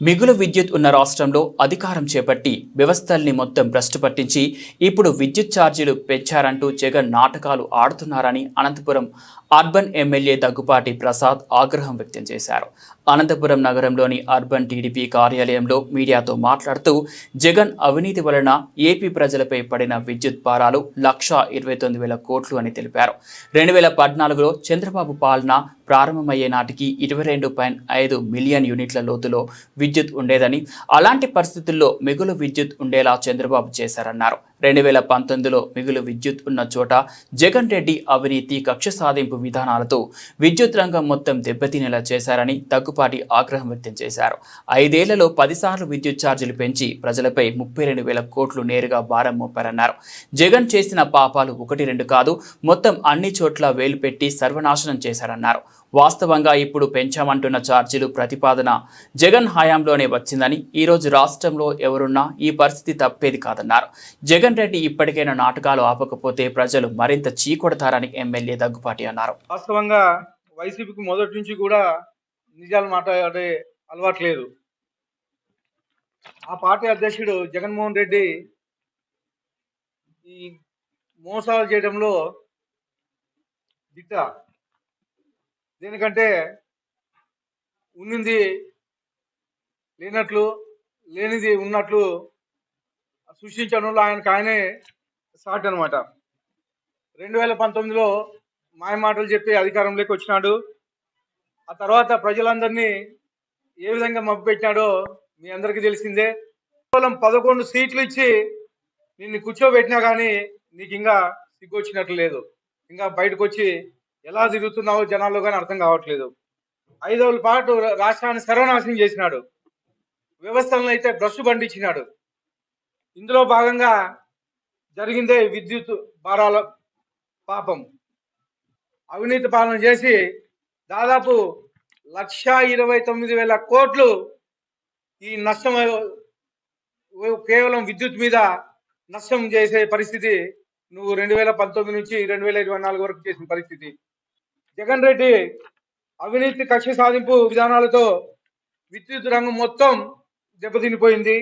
మిగులు విద్యుత్ ఉన్న రాష్ట్రంలో అధికారం చేపట్టి వ్యవస్థల్ని మొత్తం భ్రష్టు పట్టించి ఇప్పుడు విద్యుత్ ఛార్జీలు పెంచారంటూ జగన్ నాటకాలు ఆడుతున్నారని అనంతపురం అర్బన్ ఎమ్మెల్యే దగ్గుపాటి ప్రసాద్ ఆగ్రహం వ్యక్తం చేశారు. అనంతపురం నగరంలోని అర్బన్ టీడీపీ కార్యాలయంలో మీడియాతో మాట్లాడుతూ జగన్ అవినీతి వలన ఏపీ ప్రజలపై పడిన విద్యుత్ భారాలు లక్షా ఇరవై తొమ్మిది వేల కోట్లు అని తెలిపారు. రెండు వేల పద్నాలుగులో చంద్రబాబు పాలన ప్రారంభమయ్యే నాటికి ఇరవై రెండు పాయింట్ ఐదు మిలియన్ యూనిట్ల లోతులో విద్యుత్ ఉండేదని అలాంటి పరిస్థితుల్లో మిగులు విద్యుత్ ఉండేలా చంద్రబాబు చేశారన్నారు. రెండు వేల పంతొమ్మిదిలో మిగులు విద్యుత్ ఉన్న చోట జగన్ రెడ్డి అవినీతి కక్ష సాధింపు విధానాలతో విద్యుత్ రంగం మొత్తం దెబ్బతినేలా చేశారని తగ్గుపాటి ఆగ్రహం వ్యక్తం చేశారు. ఐదేళ్ళలో పదిసార్లు విద్యుత్ ఛార్జీలు పెంచి ప్రజలపై ముప్పై రెండు వేల కోట్లు నేరుగా భారం మోపారన్నారు. జగన్ చేసిన పాపాలు ఒకటి రెండు కాదు మొత్తం అన్ని చోట్ల వేలు పెట్టి సర్వనాశనం చేశారన్నారు. వాస్తవంగా ఇప్పుడు పెంచామంటున్న ఛార్జీలు ప్రతిపాదన జగన్ హయాంలోనే వచ్చిందని ఈరోజు రాష్ట్రంలో ఎవరున్నా ఈ పరిస్థితి తప్పేది కాదన్నారు. జగన్ రెడ్డి ఇప్పటికైనా నాటకాలు ఆపకపోతే ప్రజలు మరింత చీకొడతారని ఎమ్మెల్యే దగ్గుపాటి అన్నారు. వాస్తవంగా వైసీపీకి మొదటి నుంచి కూడా నిజాలు మాట్లాడే అలవాటు లేదు. ఆ పార్టీ అధ్యక్షుడు జగన్మోహన్ రెడ్డి ఈ మోసాలు చేయడంలో దిట్ట దేనికంటే ఉన్నింది లేనట్లు లేనిది ఉన్నట్లు సృష్టించడంలో ఆయనకు ఆయనే సాట్ అనమాట రెండు వేల పంతొమ్మిదిలో మాయ మాటలు చెప్పి అధికారంలోకి వచ్చినాడు. ఆ తర్వాత ప్రజలందరినీ ఏ విధంగా మభ్యపెట్టినాడో మీ అందరికీ తెలిసిందే. కేవలం పదకొండు సీట్లు ఇచ్చి నిన్ను కూర్చోబెట్టినా కానీ నీకు ఇంకా సిగ్గు వచ్చినట్లు లేదు. ఇంకా బయటకు వచ్చి ఎలా తిరుగుతున్నావో జనాల్లో కానీ అర్థం కావట్లేదు. ఐదోళ్ళ పాటు రాష్ట్రాన్ని సర్వనాశనం చేసినాడు. వ్యవస్థలను అయితే బ్రష్ బండించినాడు ఇందులో భాగంగా జరిగిందే విద్యుత్ భారాల పాపం. అవినీతి పాలన చేసి దాదాపు లక్ష ఇరవై తొమ్మిది వేల కోట్లు ఈ నష్టం కేవలం విద్యుత్ మీద నష్టం చేసే పరిస్థితి నువ్వు రెండు వేల పంతొమ్మిది నుంచి రెండు వేల ఇరవై నాలుగు వరకు చేసిన పరిస్థితి. జగన్ రెడ్డి అవినీతి కక్ష సాధింపు విధానాలతో విద్యుత్ రంగం మొత్తం దెబ్బతినిపోయింది.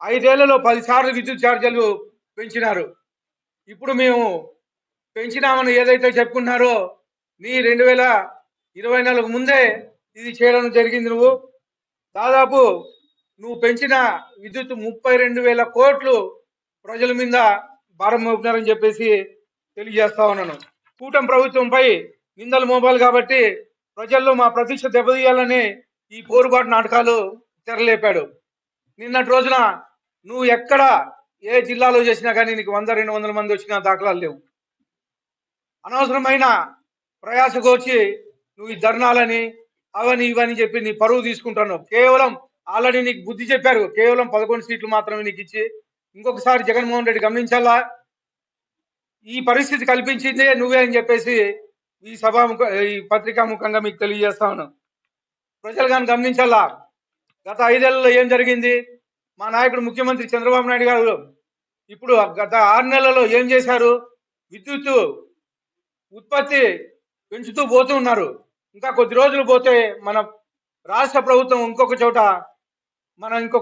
ఐదేళ్ళలో పదిసార్లు విద్యుత్ ఛార్జీలు పెంచినారు. ఇప్పుడు మేము పెంచినామని ఏదైతే చెప్పుకున్నారో నీ రెండు వేల ఇరవై నాలుగు ముందే ఇది చేయడం జరిగింది నువ్వు. దాదాపు నువ్వు పెంచిన విద్యుత్ ముప్పై రెండు వేల కోట్లు ప్రజల మీద భారం మోపుతున్నారని చెప్పేసి తెలియజేస్తా ఉన్నాను. కూటమి ప్రభుత్వంపై నిందలు మోపాలి కాబట్టి ప్రజల్లో మా ప్రతిష్ట దెబ్బతీయాలని ఈ పోరుబాటు నాటకాలు తెరలేపాడు. నిన్నటి రోజున నువ్వు ఎక్కడ ఏ జిల్లాలో చేసినా కానీ నీకు వంద రెండు వందల మంది వచ్చిన దాఖలాలు లేవు. అనవసరమైన ప్రయాసకు వచ్చి నువ్వు ఈ ధర్నాలని అవని ఇవని చెప్పి నీ పరువు తీసుకుంటాను కేవలం ఆల్రెడీ నీకు బుద్ధి చెప్పారు. కేవలం పదకొండు సీట్లు మాత్రమే నీకు ఇచ్చి ఇంకొకసారి జగన్మోహన్ రెడ్డి గమనించాలా? ఈ పరిస్థితి కల్పించిందే నువ్వే అని చెప్పేసి ఈ సభాముఖ ఈ పత్రికాముఖంగా మీకు తెలియజేస్తా ఉన్నాను ప్రజలు కానీ గమనించాలా? గత ఐదేళ్ళలో ఏం జరిగింది? మా నాయకుడు ముఖ్యమంత్రి చంద్రబాబు నాయుడు గారు ఇప్పుడు గత ఆరు నెలలలో ఏం చేశారు? విద్యుత్ ఉత్పత్తి పెంచుతూ పోతూ ఉన్నారు. ఇంకా కొద్ది రోజులు పోతే మన రాష్ట్ర ప్రభుత్వం ఇంకొక చోట మనం ఇంకొక